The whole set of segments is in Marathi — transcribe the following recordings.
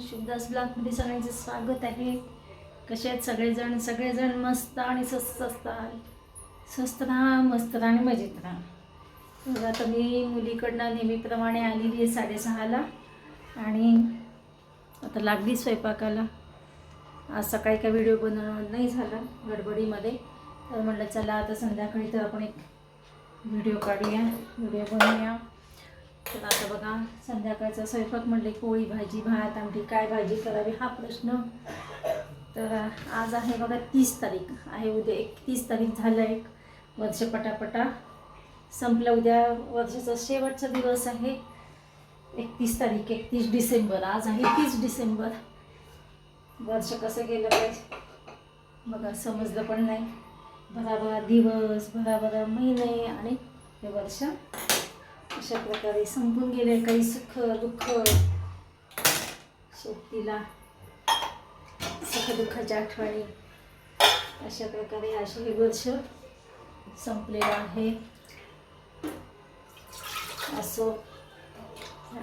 शिवदास ब्लॉगमध्ये सगळ्यांचे स्वागत आहे. कसे आहेत सगळेजण? सगळेजण मस्त आणि स्वस्त असतात. स्वस्त राहा मस्त राहा आणि मजेत राहा तर आता मी मुलीकडनं नेहमीप्रमाणे आलेली आहे साडेसहाला. आणि आता लागली स्वयंपाकाला. आज सकाळी काय व्हिडिओ बनवणं नाही झाला गडबडीमध्ये. तर म्हटलं चला आता संध्याकाळी तर आपण एक व्हिडिओ काढूया. व्हिडिओ बनवूया. तर आता बघा संध्याकाळचा स्वयंपाक म्हणले पोळी भाजी भात आमटी काय भाजी करावी हा प्रश्न. तर आज आहे बघा तीस तारीख. आहे उद्या एकतीस तारीख झालं एक. वर्ष पटापटा संपलं. उद्या वर्षाचा शेवटचा दिवस आहे. एकतीस तारीख एकतीस डिसेंबर. आज आहे तीस डिसेंबर. वर्ष कसं गेलं पाहिजे बघा समजलं पण नाही. भराभरा दिवस भराभरा महिने आणि हे वर्ष अशा प्रकारे संपून गेले काही सुख दुःख. सोबतीला सुख दुःखाच्या आठवणी अशा प्रकारे असे हे वर्ष संपलेलं आहे. असो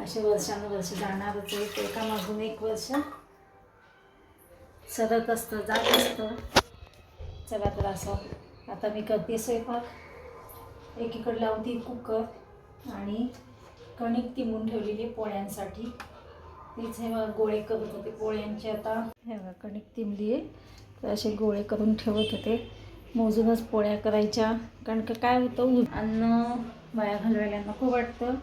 असे वर्षानुवर्ष जाणारच आहे. ते एकामागून एक वर्ष सरत असतं जात असतं. चला तर असं. आता मी करते स्वयंपाक. एकीकडे लावते कुकर. आणि कणिक तिमून ठेवलेली आहे पोळ्यांसाठी. तीच हे गोळे करत होते पोळ्यांचे आता. हे बघा कणिक तिमली आहे. तर असे गोळे करून ठेवत होते. मोजूनच पोळ्या करायच्या. कारण का काय होतं अन्न वाया घालवायला नको वाटतं.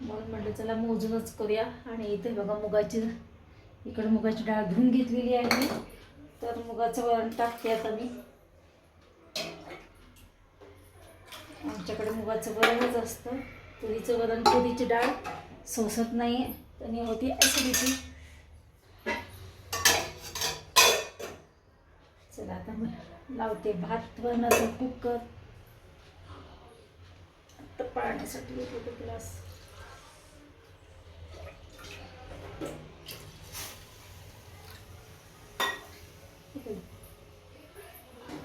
म्हणून म्हटलं चला मोजूनच करूया. आणि इथे बघा मुगाची इकडे मुगाची डाळ धुवून घेतलेली आहे. तर मुगाचं वरण टाकते आता मी. आमच्याकडे मुगाचं वरणच असतं. तुरीचं वरण तुरीची डाळ. सोसत नाही आणि होती ॲसिडिटी चला आता लावते भात बनवतो कुकर. आत्ता पाण्यासाठी येतो होतो ग्लास.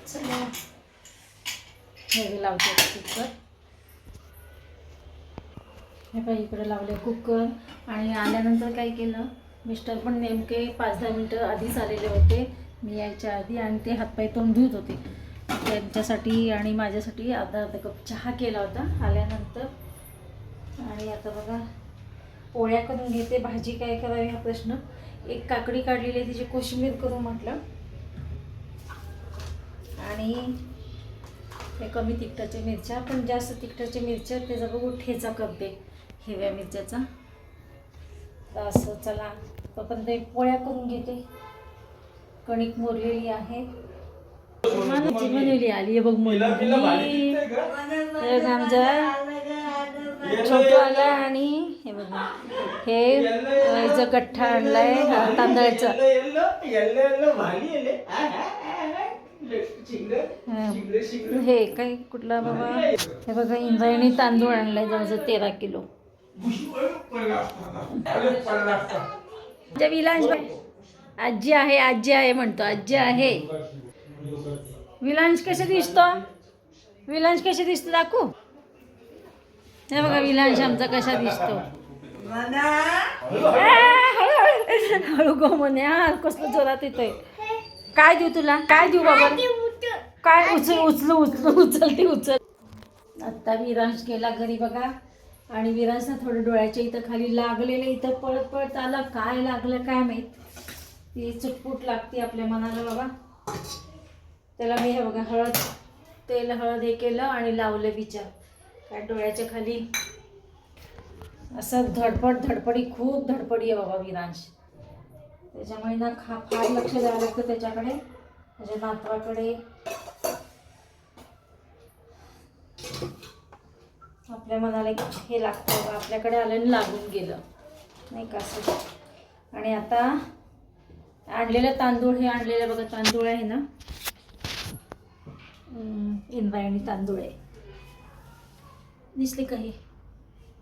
चला. हे लावते कुकर. हे पाहिजे इकडे लावले कुकर. आणि आल्यानंतर काय केलं मिस्टर पण नेमके पाच दहा मिनटं आधीच आलेले होते. मी यायच्या आधी आणि ते हातपाय तोंड धुत होते. त्यांच्यासाठी आणि माझ्यासाठी अर्धा अर्धा कप चहा केला होता आल्यानंतर. आणि आता बघा पोळ्या करून घेते भाजी काय करावी हा प्रश्न. एक काकडी काढलेली आहे तिची कोशिंबीर करू म्हटलं. आणि हे कमी तिखटाच्या मिरच्या पण जास्त तिखटाच्या मिरच्या त्याचा बघू ठेचा करते हिरव्या मिरच्याचा. तर असं चला तोपर्यंत एक पोळ्या करून घेते. कणिक मोरलेली आहे. बनवली आली बघ मुलगी हे बघ आमचा छोटू आला आणि हे बघा हे गठ्ठा आणलाय तांदळाचा. हं. हे काय कुठला बाबा? हे बघा इंद्रायणी तांदूळ आणलाय जवळजवळ तेरा किलो. आमच्या विलास बाई आजी आहे आजी आहे म्हणतो आजी आहे. विलांश कसे दिसतो? विलांश कसे दिसतो दाखवू? हे बघा विलांश आमचा कसा दिसतो. हळू गो म्हणे हा कसलं जोरात येतोय. काय देऊ तुला? काय देऊ बाबा? काय उचल? उचलू उचलू उचलते उचल आत्ता विरांश गेला घरी बघा. आणि विरांशला थोडं डोळ्याच्या इथं खाली लागलेलं इथं पळत पळत आलं. काय लागलं काय माहीत? ती चुटपूट लागते आपल्या मनाला बाबा. त्याला मी हे बघा हळद तेल हळद हे केलं आणि लावलं बिचार काय डोळ्याच्या खाली? असं धडपड धडपडी खूप धडपडी आहे बाबा विरांश त्याच्यामुळे ना खा फार लक्ष द्यावं लागतं त्याच्याकडे. त्याच्या नातवाकडे. आपल्या मनाला एक हे लागतं बा आपल्याकडे आलं आणि लागून गेलं. नाही का असं? आणि आता आणलेलं तांदूळ हे आणलेलं बघा तांदूळ आहे ना? इंद्रायणी तांदूळ आहे. दिसले काही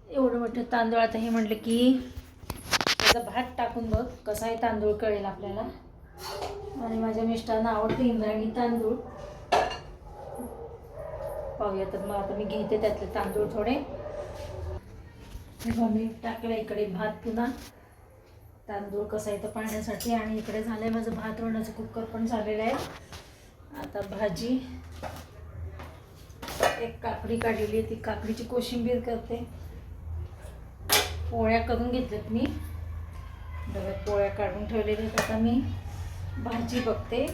एवढं मोठं तांदूळ आता हे म्हटलं की त्याचा भात टाकून बघ कसाही तांदूळ कळेल आपल्याला. आणि माझ्या मिस्टरांना आवडते इंद्रायणी तांदूळ. पाहूया. तर मग आता मी घेते त्यातले तांदूळ थोडे. मी टाकलं इकडे भात पुन्हा. तांदूळ कसा येतं पाण्यासाठी आणि इकडे झालं आहे माझं भात वळण्याचं कुकर पण झालेलं आहे. आता भाजी. एक काकडी काढलेली आहे. ती काकडीची कोशिंबीर करते. पोळ्या करून घेतल्यात मी. डब्यात पोळ्या काढून ठेवलेल्या आहेत. आता मी भाजी बघते.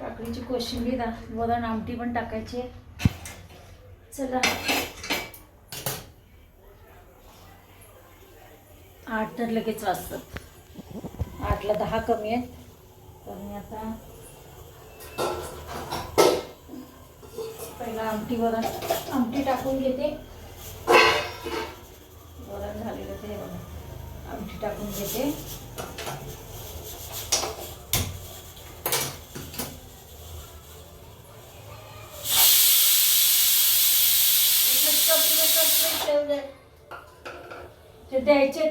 काकडीची कोशिंबीर वरण आमटी पण टाकायची आहे. चला. आठ तर लगेच वाजतात. आठला दहा कमी आहेत. तर मी आता पहिला आमटी वरण आमटी टाकून घेते. वरण झालेलं ते आमटी टाकून घेते. ते द्यायचे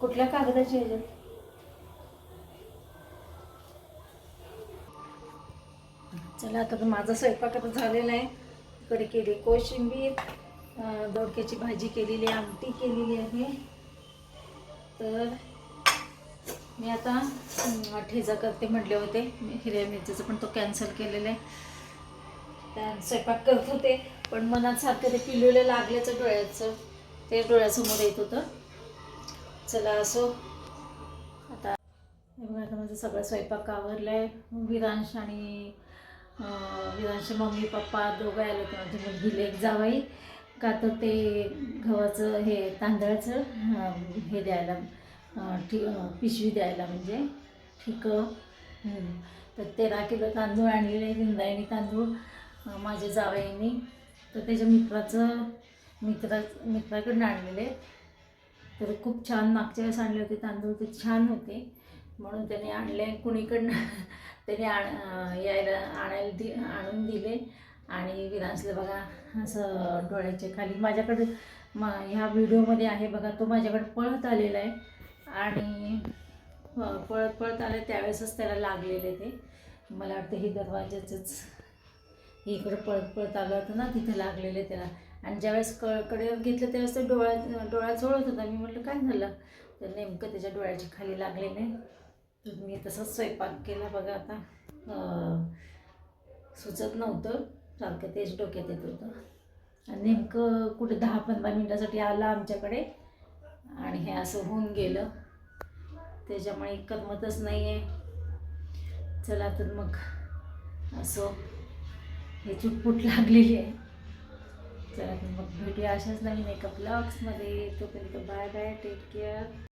कुठल्या कागदाचे ह्याच्यात? चला आता तर माझा स्वयंपाक आता झालेला आहे. इकडे केली कोशिंबीर अं, दोडक्याची भाजी केलेली आहे आमटी केलेली आहे. तर मी आता ठेजा करते म्हटले होते. हिरव्या मिरचीचं पण तो कॅन्सल केलेला आहे. त्या स्वयंपाक करत होते पण मनात सारखं ते पिल्लूला लागल्याचं डोळ्याचं ते डोळ्यासमोर येत होतं. चला असो. आता हे बघा आता माझं सगळं स्वयंपाक आवरलं आहे विरांश आणि अं, विरांशचे मम्मी पप्पा दोघं आले होते माझी मुलगी लेक जावाई. का तर ते गव्हाचं हे तांदळाचं हे द्यायला. ठी पिशवी द्यायला म्हणजे. ठिकं तर तेरा किलो तांदूळ आणलेले इंद्रायणी तांदूळ माझ्या जावयानी तर त्याच्या मित्राचं मित्रा मित्राकडून आणलेले तर खूप छान मागच्या वेळेस आणले होते तांदूळ ते छान होते. म्हणून त्याने आणले कुणीकडनं त्याने आण यायला आणायला दि आणून दिले. आणि विरांसला बघा असं डोळ्याच्या खाली माझ्याकडे मा ह्या व्हिडिओमध्ये आहे बघा तो माझ्याकडे पळत आलेला आहे. आणि पळत पळत आले त्यावेळेसच त्याला लागलेले ते. मला वाटतं हे दरवाज्याचंच हे इकडं पळत पळत आलं होतं ना तिथे लागलेले त्याला. आणि ज्यावेळेस क कडे घेतलं त्यावेळेस ते डोळ्या डोळा चोळत होता. मी म्हटलं काय झालं? तर नेमकं त्याच्या डोळ्याच्या खाली लागलेले तर मी तसंच स्वयंपाक केला बघा आता. सुचत नव्हतं. सारखं तेच डोक्यात येत होतं. आणि नेमकं कुठे दहा पंधरा मिनटासाठी आला आमच्याकडे. आणि हे असं होऊन गेलं. त्याच्यामुळे करमतच नाही आहे चला तर मग असं हे चुटपुट लागलेली आहे. चला तर मग भेटूया अशाच नवीन एका ब्लॉग्समध्ये तोपर्यंत बाय बाय टेक केअर